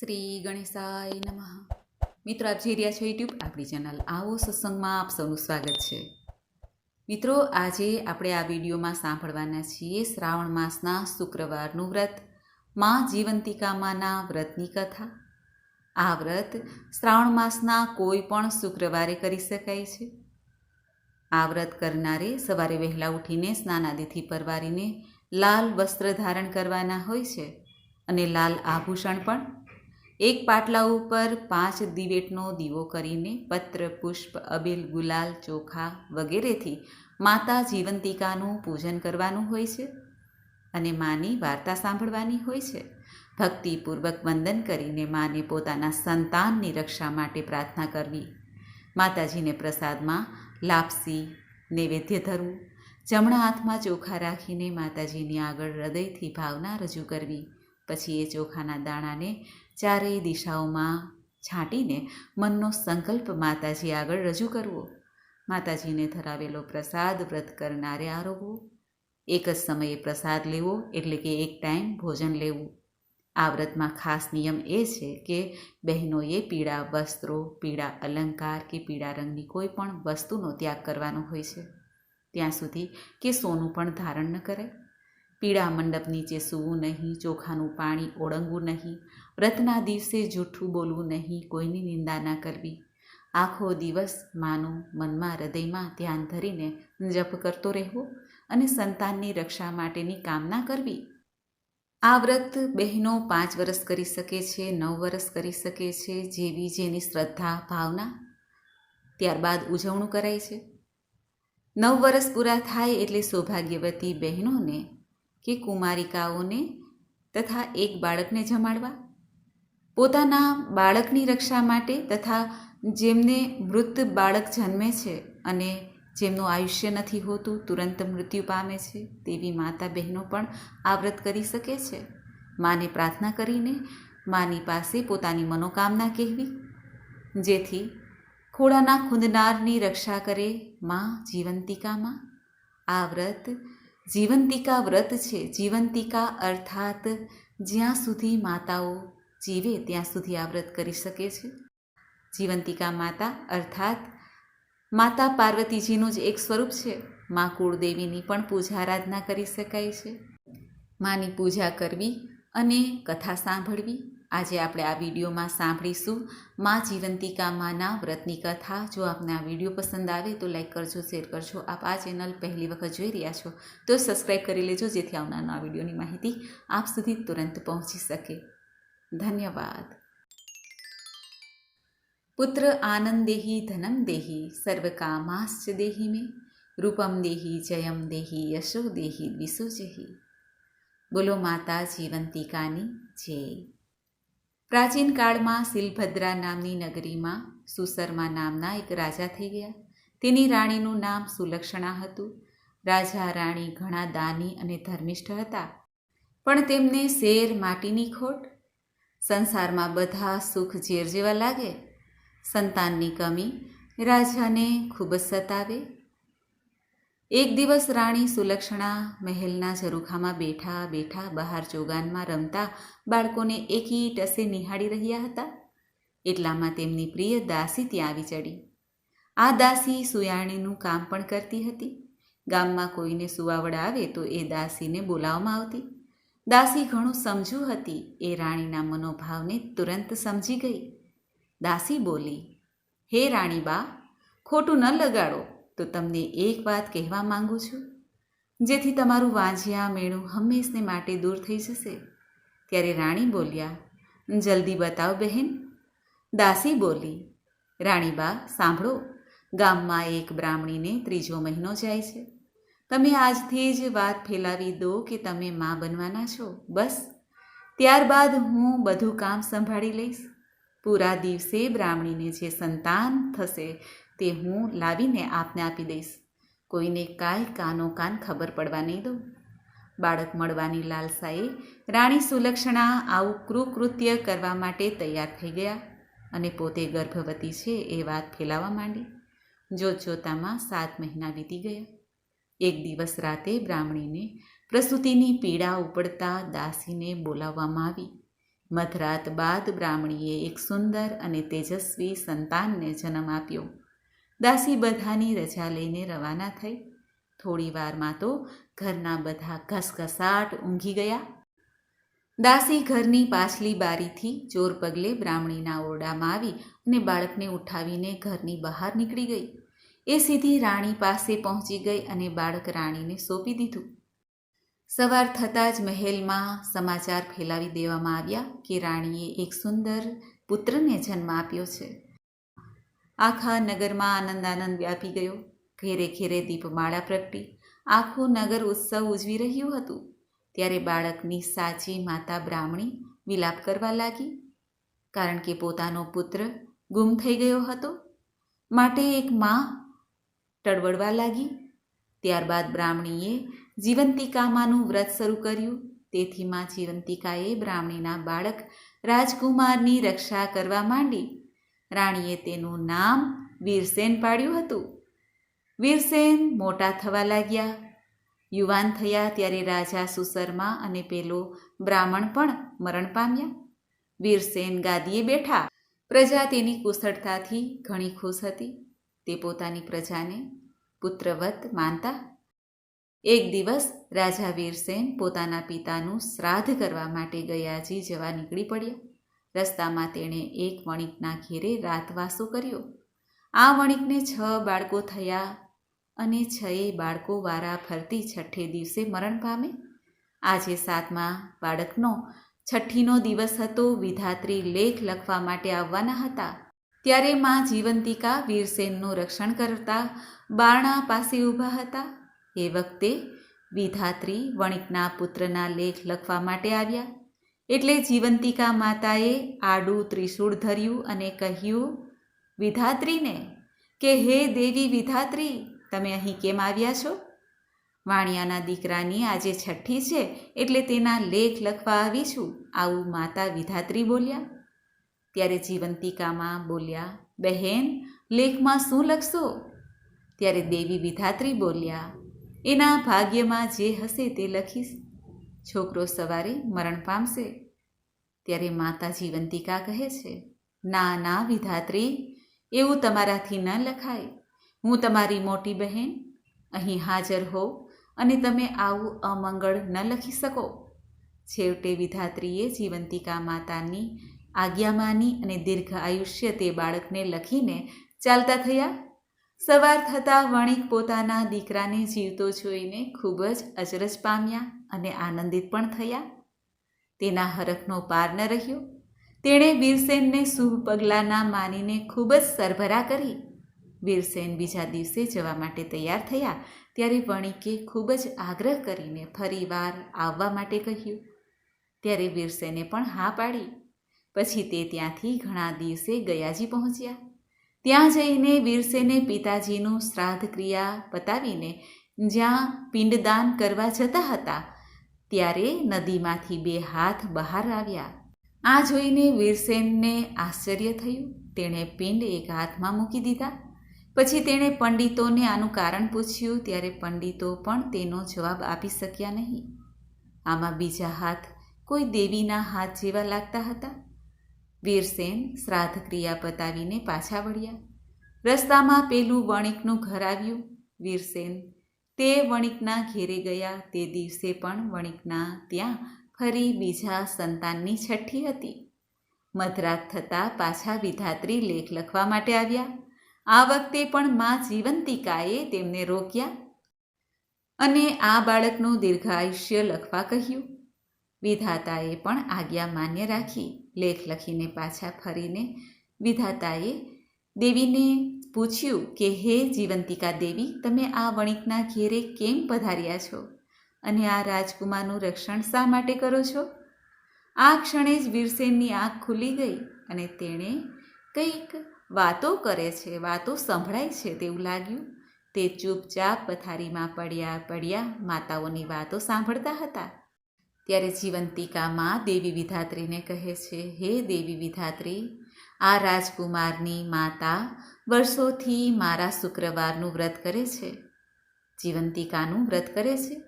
શ્રી ગણેશાય નમઃ. મિત્રો, આપ જોઈ રહ્યા છો યુટ્યુબ આપણી ચેનલ, આવો સત્સંગમાં આપ સૌનું સ્વાગત છે. મિત્રો, આજે આપણે આ વિડીયોમાં સાંભળવાના છીએ શ્રાવણ માસના શુક્રવારનું વ્રત, માં જીવંતિકામાના વ્રતની કથા. આ વ્રત શ્રાવણ માસના કોઈ પણ શુક્રવારે કરી શકાય છે. આ વ્રત કરનારે સવારે વહેલા ઉઠીને સ્નાનાદિથી પરવારીને લાલ વસ્ત્ર ધારણ કરવાના હોય છે અને લાલ આભૂષણ પણ એક પાટલા ઉપર પાંચ દિવેટનો દીવો કરીને પત્ર, પુષ્પ, અબીલ, ગુલાલ, ચોખા વગેરેથી માતા જીવંતિકાનું પૂજન કરવાનું હોય છે અને માની વાર્તા સાંભળવાની હોય છે. ભક્તિપૂર્વક વંદન કરીને માને પોતાના સંતાનની રક્ષા માટે પ્રાર્થના કરવી. માતાજીને પ્રસાદમાં લાપસી, નૈવેદ્ય ધરવું, જમણા હાથમાં ચોખા રાખીને માતાજીની આગળ હૃદયથી ભાવના રજૂ કરવી, પછી એ ચોખાના દાણાને ચારેય દિશાઓમાં છાંટીને મનનો સંકલ્પ માતાજી આગળ રજૂ કરવો. માતાજીને ધરાવેલો પ્રસાદ વ્રત કરનારે આરોગવો. એક જ સમયે પ્રસાદ લેવો એટલે કે એક ટાઈમ ભોજન લેવું. આ વ્રતમાં ખાસ નિયમ એ છે કે બહેનોએ પીળા વસ્ત્રો, પીળા અલંકાર કે પીળા રંગની કોઈ પણ વસ્તુનો ત્યાગ કરવાનો હોય છે. ત્યાં સુધી કે સોનું પણ ધારણ ન કરે. પીળા મંડપ નીચે સૂવું નહીં, ચોખાનું પાણી ઓળંગવું નહીં વ્રતના દિવસે જૂઠું બોલવું નહીં, કોઈની નિંદા ના કરવી. આખો દિવસ માનું મનમાં, હૃદયમાં ધ્યાન ધરીને જપ કરતો રહેવો અને સંતાનની રક્ષા માટેની કામના કરવી. આ વ્રત બહેનો પાંચ વર્ષ કરી શકે છે, નવ વર્ષ કરી શકે છે, જેવી જેની શ્રદ્ધા, ભાવના ત્યારબાદ ઉજવણું કરાય છે. નવ વર્ષ પૂરા થાય એટલે સૌભાગ્યવતી બહેનોને કે કુમારિકાઓને તથા એક બાળકને જમાડવા. પોતાના બાળકની રક્ષા માટે તથા જેમને મૃત બાળક જન્મે છે અને જેમનું આયુષ્ય નથી હોતું, તુરંત મૃત્યુ પામે છે, તેવી માતા બહેનો પણ આ વ્રત કરી શકે છે. માને પ્રાર્થના કરીને માની પાસે પોતાની મનોકામના કહેવી, જેથી ખોડાના ખૂંદનારની રક્ષા કરે માં જીવંતિકામાં. આ વ્રત જીવંતિકા વ્રત છે. જીવંતિકા અર્થાત જ્યાં સુધી માતાઓ જીવે ત્યાં સુધી આ વ્રત કરી શકે છે. જીવંતિકા માતા અર્થાત માતા પાર્વતીજીનું જ એક સ્વરૂપ છે. મા કુળદેવીની પણ પૂજા આરાધના કરી શકાય છે. માની પૂજા કરવી અને કથા સાંભળવી. આજે આપણે આ વિડીયોમાં સાંભળીશું મા જીવંતિકા માના વ્રતની કથા. જો આપને આ વીડિયો પસંદ આવે તો લાઈક કરજો, શેર કરજો. આપ આ ચેનલ પહેલી વખત જોઈ રહ્યા છો તો સબસ્ક્રાઈબ કરી લેજો જેથી આવનારના આ વિડીયોની માહિતી આપ સુધી તુરંત પહોંચી શકે. ધન્યવાદ પુત્ર આનંદ દેહી ધનમ દેહી સર્વકામાશ્ચ દેહી મેં રૂપમ દેહી જયમ દેહી યશો દેહી દ્વિસોજહી બોલો માતા જીવંતિકાની જય પ્રાચીન કાળમાં શિલભદ્રા નામની નગરીમાં સુસરમા નામના એક રાજા થઈ ગયા તેની રાણીનું નામ સુલક્ષણા હતું। રાજા, રાણી ઘણા દાની અને ધર્મિષ્ઠ હતા। પણ તેમને શેર માટીની ખોટ સંસારમાં બધા સુખ ઝેર જેવા લાગે. સંતાનની કમી રાજાને ખૂબ જ સતાવે. એક દિવસ રાણી સુલક્ષણા મહેલના ઝરૂખામાં બેઠા બેઠા બહાર ચોગાનમાં રમતા બાળકોને એકી ટસે નિહાળી રહ્યા હતા. એટલામાં તેમની પ્રિય દાસી ત્યાં આવી ચડી. આ દાસી સુયાણીનું કામ પણ કરતી હતી. ગામમાં કોઈને સુવાવડ આવે તો એ દાસીને બોલાવવામાં આવતી. દાસી ઘણું સમજુ હતી. એ રાણીના મનોભાવને તુરંત સમજી ગઈ. દાસી બોલી, હે રાણીબા, ખોટું ન લગાડો. તો તમને એક વાત કહેવા માંગુ છું. જેથી તમારું વાંઝિયા મેળું હંમેશને માટે દૂર થઈ જશે. ત્યારે રાણી બોલ્યા, જલ્દી બતાવ બહેન. દાસી બોલી, રાણીબા, સાંભળો. ગામમાં એક બ્રાહ્મણીને ત્રીજો મહિનો જાય છે. તમે આજથી જ વાત ફેલાવી દો કે તમે મા બનવાના છો, બસ. ત્યારબાદ હું બધું કામ સંભાળી લઈશ. પૂરા દિવસે બ્રાહ્મણીને જે સંતાન થશે તે હું લાવીને આપને આપી દઈશ. કોઈને કાંઈ કાનો કાન ખબર પડવા નહીં દઉં બાળક મળવાની લાલસાએ રાણી સુલક્ષણા આવું કૃકૃત્ય કરવા માટે તૈયાર થઈ ગયા અને પોતે ગર્ભવતી છે એ વાત ફેલાવા માંડી. જોતજોતામાં સાત મહિના વીતી ગયા. એક દિવસ રાતે બ્રાહ્મણીને પ્રસૂતિની પીડા ઉપડતા દાસીને બોલાવવામાં આવી. મધરાત બાદ બ્રાહ્મણીએ એક સુંદર અને તેજસ્વી સંતાનને જન્મ આપ્યો. દાસી બધાની રજા લઈને રવાના થઈ. થોડી વારમાં તો ઘરના બધા ઘસઘસાટ ઊંઘી ગયા. દાસી ઘરની પાછલી બારીથી ચોર પગલે બ્રાહ્મણીના ઓરડામાં આવી અને બાળકને ઉઠાવીને ઘરની બહાર નીકળી ગઈ. એ સીધી રાણી પાસે પહોંચી ગઈ અને બાળક રાણીને સોંપી દીધું. સવાર થતાં જ મહેલમાં સમાચાર ફેલાવી દેવામાં આવ્યા કે રાણીએ એક સુંદર પુત્રને જન્મ આપ્યો છે. આખા નગરમાં આનંદ આનંદ વ્યાપી ગયો. ઘેરે ઘેરે દીપમાળા પ્રગટી. આખું નગર ઉત્સવ ઉજવી રહ્યું હતું. ત્યારે બાળકની સાચી માતા બ્રાહ્મણી વિલાપ કરવા લાગી. કારણ કે પોતાનો પુત્ર ગુમ થઈ ગયો હતો. માટે એક માં ટળવળવા લાગી. ત્યારબાદ બ્રાહ્મણીએ જીવંતિકામાનું વ્રત શરૂ કર્યું. તેથી માં જીવંતિકાએ બ્રાહ્મણીના બાળક રાજકુમારની રક્ષા કરવા માંડી. રાણીએ તેનું નામ વીરસેન પાડ્યું હતું. વીરસેન મોટા થવા લાગ્યા. યુવાન થયા ત્યારે રાજા સુસરમા અને પેલો બ્રાહ્મણ પણ મરણ પામ્યા. વીરસેન ગાદીએ બેઠા. પ્રજા તેની કુશળતાથી ઘણી ખુશ હતી. તે પોતાની પ્રજાને પુત્રવત માનતા એક દિવસ રાજા વીરસેન પોતાના પિતાનું શ્રાદ્ધ કરવા માટે ગયાજી જવા નીકળી પડ્યા. રસ્તામાં તેણે એક વણિકના ઘેરે રાતવાસો કર્યો. આ વણિકને છ બાળકો થયા અને છએ બાળકો વારા ફરતી છઠ્ઠે દિવસે મરણ પામે. આજે સાતમા બાળકનો છઠ્ઠીનો દિવસ હતો. વિધાત્રી લેખ લખવા માટે આવવાના હતા. ત્યારે માં જીવંતિકા વીરસેનનું રક્ષણ કરતા બારણા પાસે ઊભા હતા. એ વખતે વિધાત્રી વણિકના પુત્રના લેખ લખવા માટે આવ્યા. એટલે જીવંતિકા માતાએ આડું ત્રિશૂળ ધર્યું અને કહ્યું, વિધાત્રીને, કે હે દેવી વિધાત્રી, તમે અહીં કેમ આવ્યા છો? વાણિયાના દીકરાની આજે છઠ્ઠી છે, એટલે તેના લેખ લખવા આવી છું. આવું માતા વિધાત્રી બોલ્યા. ત્યારે જીવંતિકામાં બોલ્યા, બહેન, લેખમાં શું લખશો? ત્યારે દેવી વિધાત્રી બોલ્યા, એના ભાગ્યમાં જે હશે તે લખીશ. છોકરો સવારે મરણ પામશે. ત્યારે માતા જીવંતિકા કહે છે, ના ના, વિધાત્રી, એવું તમારાથી ન લખાય. હું તમારી મોટી બહેન, અહીં હાજર હોઉં અને તમે આવું અમંગળ ન લખી શકો. છેવટે વિધાત્રીએ જીવંતિકા માતાની આજ્ઞામાની અને દીર્ઘ આયુષ્ય તે બાળકને લખીને ચાલતા થયા. સવાર થતાં વણિક પોતાના દીકરાને જીવતો જોઈને ખૂબ જ અચરજ પામ્યા અને આનંદિત પણ થયા. તેના હરખનો પાર ન રહ્યો. તેણે વીરસેનને શુભ પગલાંના માનીને ખૂબ જ સરભરા કરી. વીરસેન બીજા દિવસે જવા માટે તૈયાર થયા ત્યારે વણિકે ખૂબ જ આગ્રહ કરીને ફરીવાર આવવા માટે કહ્યું. ત્યારે વીરસેને પણ હા પાડી. પછી તે ત્યાંથી ઘણા દિવસે ગયાજી પહોંચ્યા. ત્યાં જઈને વીરસેને પિતાજીનું શ્રાદ્ધ ક્રિયા પતાવીને જ્યાં પિંડદાન કરવા જતા હતા, ત્યારે નદીમાંથી બે હાથ બહાર આવ્યા. આ જોઈને વીરસેનને આશ્ચર્ય થયું. તેણે પિંડ એક હાથમાં મૂકી દીધા. પછી તેણે પંડિતોને આનું કારણ પૂછ્યું, ત્યારે પંડિતો પણ તેનો જવાબ આપી શક્યા નહીં. આમાં બીજા હાથ કોઈ દેવીના હાથ જેવા લાગતા હતા. વીરસેન શ્રાદ્ધ ક્રિયા પતાવીને પાછા વળ્યા. રસ્તામાં પેલું વણિકનું ઘર આવ્યું. વીરસેન તે વણિકના ઘેરે ગયા. તે દિવસે પણ વણિકના ત્યાં ફરી બીજા સંતાનની છઠ્ઠી હતી. મધરાત થતાં પાછા વિધાત્રી લેખ લખવા માટે આવ્યા. આ વખતે પણ મા જીવંતિકાએ તેમને રોક્યા અને આ બાળકનું દીર્ઘાયુષ્ય લખવા કહ્યું. વિધાતાએ પણ આજ્ઞા માન્ય રાખી લેખ લખીને પાછા ફરીને વિધાતાએ દેવીને પૂછ્યું કે, હે જીવંતિકા દેવી, તમે આ વણિકના ઘેરે કેમ પધાર્યા છો? અને આ રાજકુમારનું રક્ષણ શા માટે કરો છો? આ ક્ષણે જ વીરસેનની આંખ ખુલી ગઈ અને તેણે કંઈક વાતો કરે છે, વાતો સંભળાય છે તેવું લાગ્યું. તે ચૂપચાપ પથારીમાં પડ્યા પડ્યા માતાઓની વાતો સાંભળતા હતા. ત્યારે જીવંતિકામાં દેવી વિધાત્રીને કહે છે, હે દેવી વિધાત્રી, આ રાજકુમારની માતા વર્ષોથી મારા શુક્રવારનું વ્રત કરે છે. જીવંતિકાનું વ્રત કરે છે.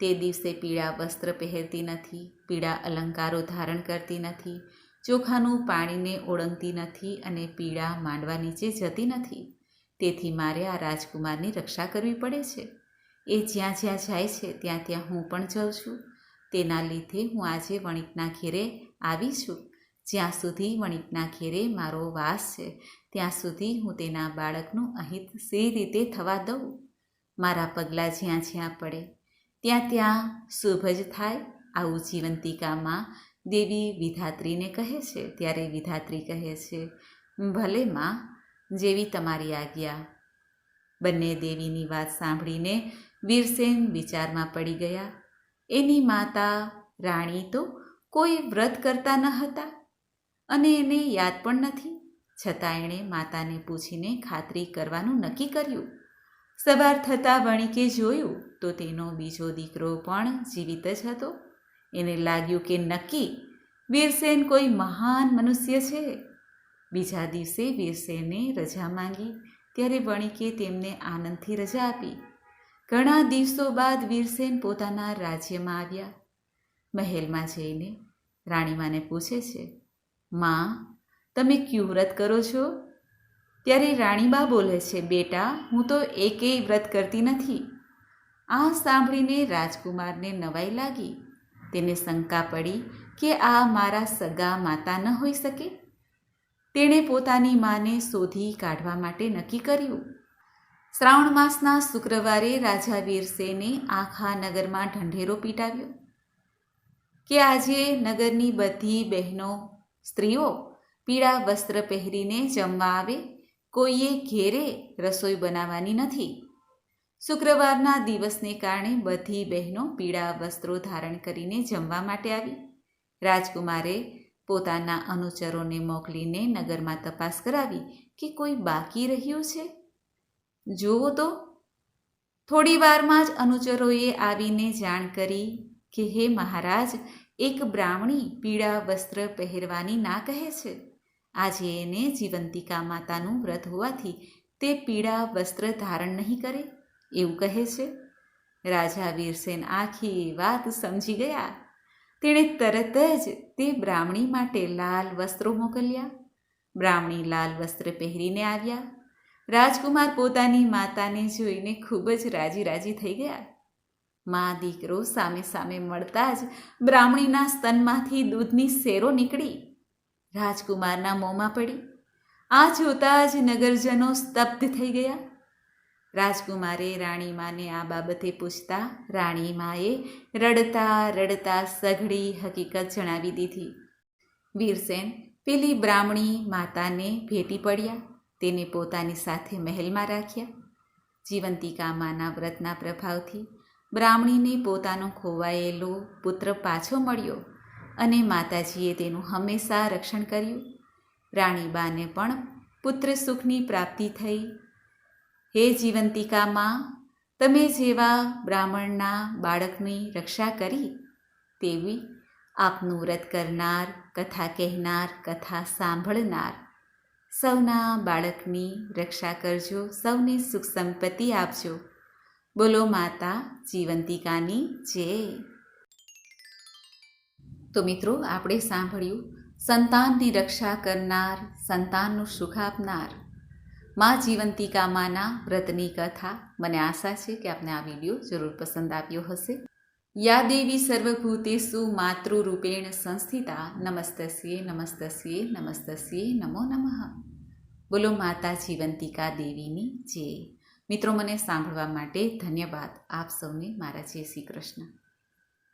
તે દિવસે પીળા વસ્ત્ર પહેરતી નથી, પીળા અલંકારો ધારણ કરતી નથી, ચોખાનું પાણીને ઓળંગતી નથી અને પીળા માંડવા નીચે જતી નથી. તેથી મારે આ રાજકુમારની રક્ષા કરવી પડે છે. એ જ્યાં જ્યાં જાય છે, ત્યાં ત્યાં હું પણ જાઉં છું. તેના લીધે હું આજે વણિકના ઘેરે આવી છું. જ્યાં સુધી વણિકના ઘેરે મારો વાસ છે, ત્યાં સુધી હું તેના બાળકનું અહિત સી રીતે થવા દઉં? મારા પગલાં જ્યાં જ્યાં પડે, ત્યાં ત્યાં શુભ જ થાય. આવું જીવંતિકામાં દેવી વિધાત્રીને કહે છે, ત્યારે વિધાત્રી કહે છે, ભલે માં, જેવી તમારી આજ્ઞા. બંને દેવીની વાત સાંભળીને વીરસેન વિચારમાં પડી ગયા. એની માતા રાણી તો કોઈ વ્રત કરતા ન હતા અને એને યાદ પણ નથી. છતાં એણે માતાને પૂછીને ખાતરી કરવાનું નક્કી કર્યું. સવાર થતાં વણિકે જોયું તો તેનો બીજો દીકરો પણ જીવિત જ હતો. એને લાગ્યું કે નક્કી, વીરસેન કોઈ મહાન મનુષ્ય છે. બીજા દિવસે વીરસેને રજા માંગી. ત્યારે વણિકે તેમને આનંદથી રજા આપી. ઘણા દિવસો બાદ વીરસેન પોતાના રાજ્યમાં આવ્યા. મહેલમાં જઈને રાણીમાને પૂછે છે, માં, તમે ક્યું વ્રત કરો છો? ત્યારે રાણીબા બોલે છે, બેટા, હું તો એકેય વ્રત કરતી નથી. આ સાંભળીને રાજકુમારને નવાઈ લાગી. તેને શંકા પડી કે આ મારા સગા માતા ન હોઈ શકે. તેણે પોતાની માને શોધી કાઢવા માટે નક્કી કર્યું. શ્રાવણ માસના શુક્રવારે રાજા વીરસેને આખા નગરમાં ઢંઢેરો પીટાવ્યો કે આજે નગરની બધી બહેનો, સ્ત્રીઓ પીળા વસ્ત્ર પહેરીને જમવા આવે, કોઈએ ઘેરે રસોઈ બનાવવાની નથી. શુક્રવારના દિવસને કારણે બધી બહેનો પીળા વસ્ત્રો ધારણ કરીને જમવા માટે આવી. રાજકુમારે પોતાના અનુચરોને મોકલીને નગરમાં તપાસ કરાવી કે કોઈ બાકી રહ્યું છે? જુઓ તો, થોડી વારમાં જ અનુચરોએ આવીને જાણ કરી કે, હે મહારાજ, એક બ્રાહ્મણી પીળા વસ્ત્ર પહેરવાની ના કહે છે. આજે એને જીવંતિકા માતાનું વ્રત હોવાથી તે પીળા વસ્ત્ર ધારણ નહીં કરે, એવું કહે છે. રાજા વીરસેન આખી વાત સમજી ગયા. તેણે તરત જ તે બ્રાહ્મણી માટે લાલ વસ્ત્રો મોકલ્યા. બ્રાહ્મણી લાલ વસ્ત્ર પહેરીને આવ્યા. રાજકુમાર પોતાની માતાને જોઈને ખૂબ જ રાજી રાજી થઈ ગયા. મા દીકરો સામે સામે મળતા જ બ્રાહ્મણીના સ્તનમાંથી દૂધની શેરો નીકળી. રાજકુમારના મોંમાં પડી. આ જોતા જ નગરજનો સ્તબ્ધ થઈ ગયા. રાજકુમારે રાણીમાને આ બાબતે પૂછતા રાણીમાએ રડતા રડતા સઘળી હકીકત જણાવી દીધી. વીરસેન પેલી બ્રાહ્મણી માતાને ભેટી પડ્યા. તેને પોતાની સાથે મહેલમાં રાખ્યા. જીવંતિકામાના વ્રતના પ્રભાવથી બ્રાહ્મણીને પોતાનો ખોવાયેલો પુત્ર પાછો મળ્યો અને માતાજીએ તેનું હંમેશા રક્ષણ કર્યું. રાણીબાને પણ પુત્ર સુખની પ્રાપ્તિ થઈ. હે જીવંતિકામાં તમે જેવા બ્રાહ્મણના બાળકની રક્ષા કરી, તેવી આપનું વ્રત કરનાર, કથા કહેનાર, કથા સાંભળનાર સૌના બાળકની રક્ષા કરજો, સૌને સુખ સંપત્તિ આપજો. બોલો માતા જીવંતિકાની જય. તો મિત્રો, આપણે સાંભળ્યું, સંતાનની રક્ષા કરનાર, સંતાનનું સુખ આપનાર. મા જીવંતિકા માના વ્રતની કથા. મને આશા છે કે આપને આ વીડિયો જરૂર પસંદ આવ્યો હશે. યા દેવી સર્વભૂતેષુ માતૃરૂપેણ સંસ્થિતા. નમસ્તસ્યે નમસ્તસ્યે નમસ્તસ્યે નમો નમઃ. બોલો માતા જીવંતિકા દેવીની જય. મિત્રો, મને સાંભળવા માટે ધન્યવાદ. આપ સૌને મારા જય શ્રી કૃષ્ણ.